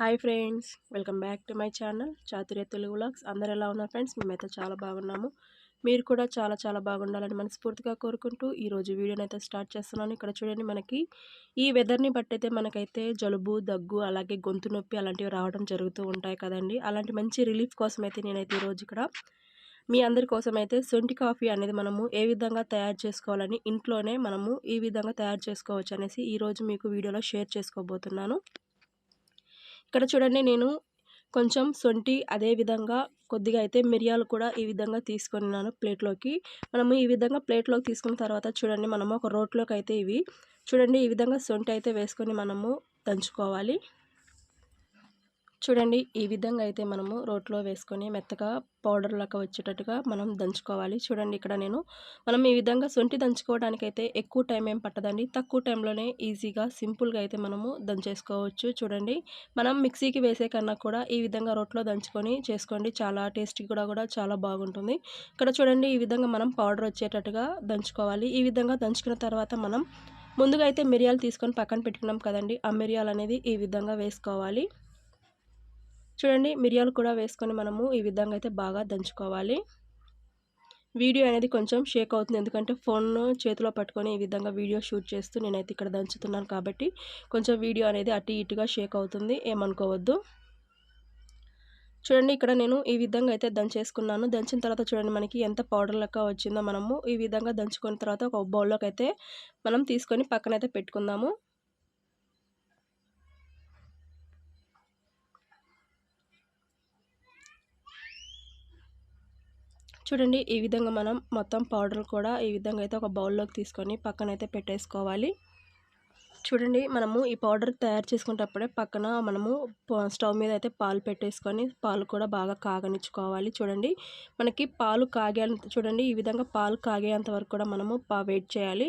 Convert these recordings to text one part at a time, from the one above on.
Hi friends welcome back to my channel Chaturya Telugu vlogs. అందరు ఎలా ఉన్నారు friends? మేమైతే చాలా బాగున్నాము. మీరు కూడా చాలా చాలా బాగుండాలని మనస్ఫూర్తిగా కోరుకుంటూ ఈరోజు వీడియోని అయితే స్టార్ట్ చేస్తున్నాను. ఇక్కడ చూడండి మనకి ఈ వెదర్ని బట్టి అయితే మనకైతే జలుబు దగ్గు అలాగే గొంతు నొప్పి అలాంటివి రావడం జరుగుతూ ఉంటాయి కదండి. అలాంటి మంచి రిలీఫ్ కోసం అయితే నేనైతే ఈరోజు ఇక్కడ మీ అందరి కోసం అయితే సొంటి కాఫీ అనేది మనము ఏ విధంగా తయారు చేసుకోవాలని ఇంట్లోనే మనము ఈ విధంగా తయారు చేసుకోవచ్చు అనేసి ఈరోజు మీకు వీడియోలో షేర్ చేసుకోబోతున్నాను. ఇక్కడ చూడండి నేను కొంచెం సొంటి అదే విధంగా కొద్దిగా అయితే మిరియాలు కూడా ఈ విధంగా తీసుకున్నాను ప్లేట్లోకి. మనము ఈ విధంగా ప్లేట్లోకి తీసుకున్న తర్వాత చూడండి మనము ఒక రోట్లోకి అయితే ఇవి చూడండి ఈ విధంగా సొంటి అయితే వేసుకొని మనము దంచుకోవాలి. చూడండి ఈ విధంగా అయితే మనము రోట్లో వేసుకొని మెత్తగా పౌడర్ లాగా వచ్చేటట్టుగా మనం దంచుకోవాలి. చూడండి ఇక్కడ నేను మనం ఈ విధంగా సొంటి దంచుకోవడానికి అయితే ఎక్కువ టైం ఏం పట్టదండి. తక్కువ టైంలోనే ఈజీగా సింపుల్గా అయితే మనము దంచేసుకోవచ్చు. చూడండి మనం మిక్సీకి వేసే కన్నా కూడా ఈ విధంగా రోట్లో దంచుకొని చేసుకోండి. చాలా టేస్టీ కూడా కూడా చాలా బాగుంటుంది. ఇక్కడ చూడండి ఈ విధంగా మనం పౌడర్ వచ్చేటట్టుగా దంచుకోవాలి. ఈ విధంగా దంచుకున్న తర్వాత మనం ముందుగా అయితే మిరియాలు తీసుకొని పక్కన పెట్టుకున్నాం కదండి ఆ మిరియాలు అనేది ఈ విధంగా వేసుకోవాలి. చూడండి మిరియాలు కూడా వేసుకొని మనము ఈ విధంగా అయితే బాగా దంచుకోవాలి. వీడియో అనేది కొంచెం షేక్ అవుతుంది. ఎందుకంటే ఫోన్ చేతిలో పట్టుకొని ఈ విధంగా వీడియో షూట్ చేస్తూ నేనైతే ఇక్కడ దంచుతున్నాను కాబట్టి కొంచెం వీడియో అనేది అటు ఇటుగా షేక్ అవుతుంది. ఏమనుకోవద్దు. చూడండి ఇక్కడ నేను ఈ విధంగా అయితే దంచేసుకున్నాను. దంచిన తర్వాత చూడండి మనకి ఎంత పౌడర్ లెక్క వచ్చిందో మనము ఈ విధంగా దంచుకున్న తర్వాత ఒక బౌల్లోకి అయితే మనం తీసుకొని పక్కనైతే పెట్టుకుందాము. చూడండి ఈ విధంగా మనం మొత్తం పౌడర్ కూడా ఈ విధంగా అయితే ఒక బౌల్లోకి తీసుకొని పక్కనైతే పెట్టేసుకోవాలి. చూడండి మనము ఈ పౌడర్ తయారు చేసుకునేటప్పుడే పక్కన మనము స్టవ్ మీద అయితే పాలు పెట్టేసుకొని పాలు కూడా బాగా కాగనిచ్చుకోవాలి. చూడండి మనకి పాలు కాగే చూడండి ఈ విధంగా పాలు కాగేంత వరకు కూడా మనము వెయిట్ చేయాలి.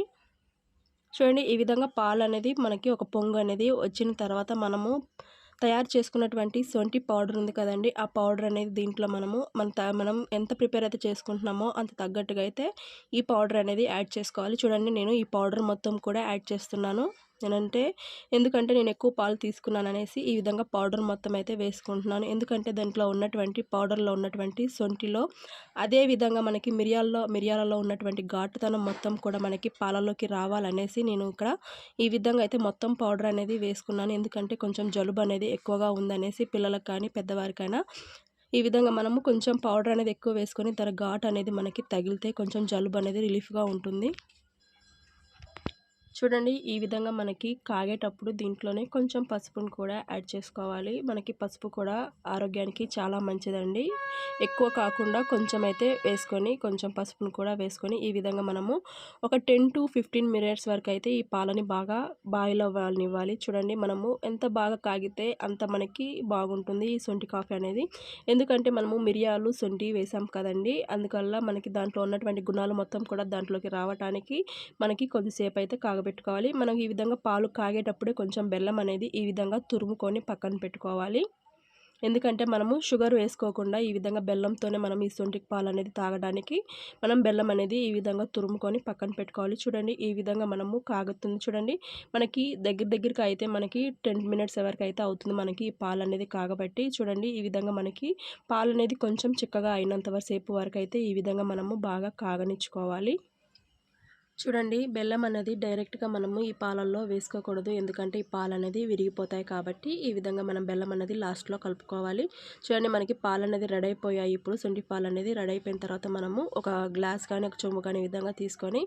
చూడండి ఈ విధంగా పాలు అనేది మనకి ఒక పొంగు అనేది వచ్చిన తర్వాత మనము తయారు చేసుకున్నటువంటి సొంటి పౌడర్ ఉంది కదండి ఆ పౌడర్ అనేది దీంట్లో మనము మన మనం ఎంత ప్రిపేర్ అయితే చేసుకుంటున్నామో అంత తగ్గట్టుగా అయితే ఈ పౌడర్ అనేది యాడ్ చేసుకోవాలి. చూడండి నేను ఈ పౌడర్ మొత్తం కూడా యాడ్ చేస్తున్నాను. నేనంటే ఎందుకంటే నేను ఎక్కువ పాలు తీసుకున్నాను అనేసి ఈ విధంగా పౌడర్ మొత్తం అయితే వేసుకుంటున్నాను. ఎందుకంటే దాంట్లో ఉన్నటువంటి పౌడర్లో ఉన్నటువంటి సొంటిలో అదే విధంగా మనకి మిరియాల్లో మిరియాలలో ఉన్నటువంటి ఘాటుతనం మొత్తం కూడా మనకి పాలలోకి రావాలనేసి నేను ఇక్కడ ఈ విధంగా అయితే మొత్తం పౌడర్ అనేది వేసుకున్నాను. ఎందుకంటే కొంచెం జలుబు అనేది ఎక్కువగా ఉందనేసి పిల్లలకు కానీ పెద్దవారికైనా ఈ విధంగా మనము కొంచెం పౌడర్ అనేది ఎక్కువ వేసుకొని తన ఘాట్ అనేది మనకి తగిలితే కొంచెం జలుబు అనేది రిలీఫ్గా ఉంటుంది. చూడండి ఈ విధంగా మనకి కాగేటప్పుడు దీంట్లోనే కొంచెం పసుపును కూడా యాడ్ చేసుకోవాలి. మనకి పసుపు కూడా ఆరోగ్యానికి చాలా మంచిదండి. ఎక్కువ కాకుండా కొంచెం అయితే వేసుకొని కొంచెం పసుపును కూడా వేసుకొని ఈ విధంగా మనము ఒక టెన్ టు ఫిఫ్టీన్ మినిట్స్ వరకు అయితే ఈ పాలని బాగా బాయిల్ అవ్వాలనివ్వాలి. చూడండి మనము ఎంత బాగా కాగితే అంత మనకి బాగుంటుంది ఈ సొంటి కాఫీ అనేది. ఎందుకంటే మనము మిరియాలు సొంటి వేసాం కదండి. అందువల్ల మనకి దాంట్లో ఉన్నటువంటి గుణాలు మొత్తం కూడా దాంట్లోకి రావడానికి మనకి కొద్దిసేపు అయితే కాగ పెట్టుకోవాలి మనం ఈ విధంగా పాలు కాగేటప్పుడే కొంచెం బెల్లం అనేది ఈ విధంగా తురుముకొని పక్కన పెట్టుకోవాలి. ఎందుకంటే మనము షుగర్ వేసుకోకుండా ఈ విధంగా బెల్లంతోనే మనం ఈ సొంటికి పాలు అనేది తాగడానికి మనం బెల్లం అనేది ఈ విధంగా తురుముకొని పక్కన పెట్టుకోవాలి. చూడండి ఈ విధంగా మనము కాగుతుంది. చూడండి మనకి దగ్గర దగ్గరికి అయితే మనకి టెన్ మినిట్స్ వరకు అయితే అవుతుంది మనకి ఈ పాలు అనేది కాగబట్టి. చూడండి ఈ విధంగా మనకి పాలు అనేది కొంచెం చిక్కగా అయినంత సేపు వరకు అయితే ఈ విధంగా మనము బాగా కాగనిచ్చుకోవాలి. చూడండి బెల్లం అనేది డైరెక్ట్గా మనము ఈ పాలల్లో వేసుకోకూడదు. ఎందుకంటే ఈ పాలు అనేది విరిగిపోతాయి కాబట్టి ఈ విధంగా మనం బెల్లం అనేది లాస్ట్లో కలుపుకోవాలి. చూడండి మనకి పాలు అనేది రెడీ అయిపోయాయి ఇప్పుడు సొంటి పాలు అనేది రెడీ అయిపోయిన తర్వాత మనము ఒక గ్లాస్ కానీ ఒక చెంబు కానీ ఈ విధంగా తీసుకొని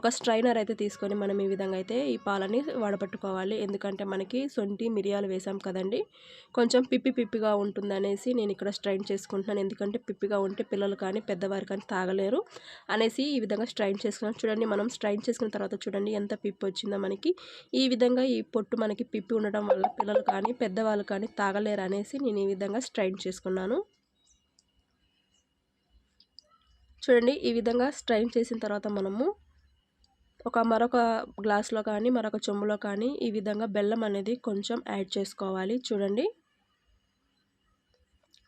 ఒక స్ట్రైనర్ అయితే తీసుకొని మనం ఈ విధంగా అయితే ఈ పాలని వడపట్టుకోవాలి ఎందుకంటే మనకి సొంటి మిరియాలు వేసాం కదండి కొంచెం పిప్పి పిప్పిగా ఉంటుంది అనేసి నేను ఇక్కడ స్ట్రైన్ చేసుకుంటున్నాను. ఎందుకంటే పిప్పిగా ఉంటే పిల్లలు కానీ పెద్దవారు కానీ తాగలేరు అనేసి ఈ విధంగా స్ట్రైన్ చేసుకున్నాను చూడండి మనం స్ట్రైన్ చేసుకున్న తర్వాత చూడండి ఎంత పిప్పి వచ్చిందో మనకి. ఈ విధంగా ఈ పొట్టు మనకి పిప్పి ఉండడం వల్ల పిల్లలు కానీ పెద్దవాళ్ళు కానీ తాగలేరు అనేసి నేను ఈ విధంగా స్ట్రైన్ చేసుకున్నాను. చూడండి ఈ విధంగా స్ట్రైన్ చేసిన తర్వాత మనము ఒక మరొక గ్లాస్లో కానీ మరొక చెంబులో కానీ ఈ విధంగా బెల్లం అనేది కొంచెం యాడ్ చేసుకోవాలి. చూడండి.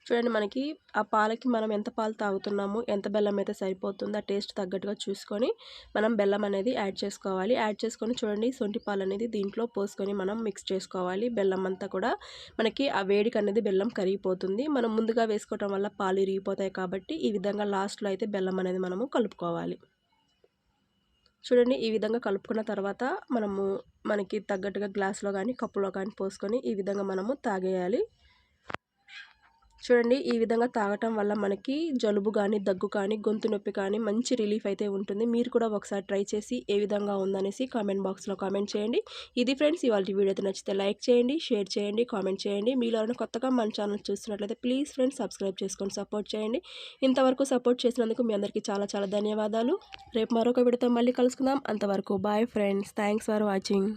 చూడండి మనకి ఆ పాలకి మనం ఎంత పాలు తాగుతున్నాము ఎంత బెల్లం అయితే సరిపోతుందో ఆ టేస్ట్ తగ్గట్టుగా చూసుకొని మనం బెల్లం అనేది యాడ్ చేసుకోవాలి. యాడ్ చేసుకొని చూడండి సొంటి పాలు అనేది దీంట్లో పోసుకొని మనం మిక్స్ చేసుకోవాలి. బెల్లం అంతా కూడా మనకి ఆ వేడికి అనేది బెల్లం కరిగిపోతుంది. మనం ముందుగా వేసుకోవటం వల్ల పాలు ఇరిగిపోతాయి కాబట్టి ఈ విధంగా లాస్ట్లో అయితే బెల్లం అనేది మనము కలుపుకోవాలి. చూడండి ఈ విధంగా కలుపుకున్న తర్వాత మనము మనకి తగ్గట్టుగా గ్లాస్లో కానీ కప్పులో కానీ పోసుకొని ఈ విధంగా మనము తాగేయాలి. చూడండి ఈ విధంగా తాగటం వల్ల మనకి జలుబు కానీ దగ్గు కానీ గొంతు నొప్పి కానీ మంచి రిలీఫ్ అయితే ఉంటుంది. మీరు కూడా ఒకసారి ట్రై చేసి ఏ విధంగా ఉందనేసి కామెంట్ బాక్స్లో కామెంట్ చేయండి. ఇది ఫ్రెండ్స్ ఇవాళ వీడియో అయితే నచ్చితే లైక్ చేయండి షేర్ చేయండి కామెంట్ చేయండి. మీలో కొత్తగా మన ఛానల్ చూస్తున్నట్లయితే ప్లీజ్ ఫ్రెండ్స్ సబ్స్క్రైబ్ చేసుకొని సపోర్ట్ చేయండి. ఇంతవరకు సపోర్ట్ చేసినందుకు మీ అందరికీ చాలా చాలా ధన్యవాదాలు. రేపు మరొక విడత మళ్ళీ కలుసుకుందాం. అంతవరకు bye friends. Thanks for watching.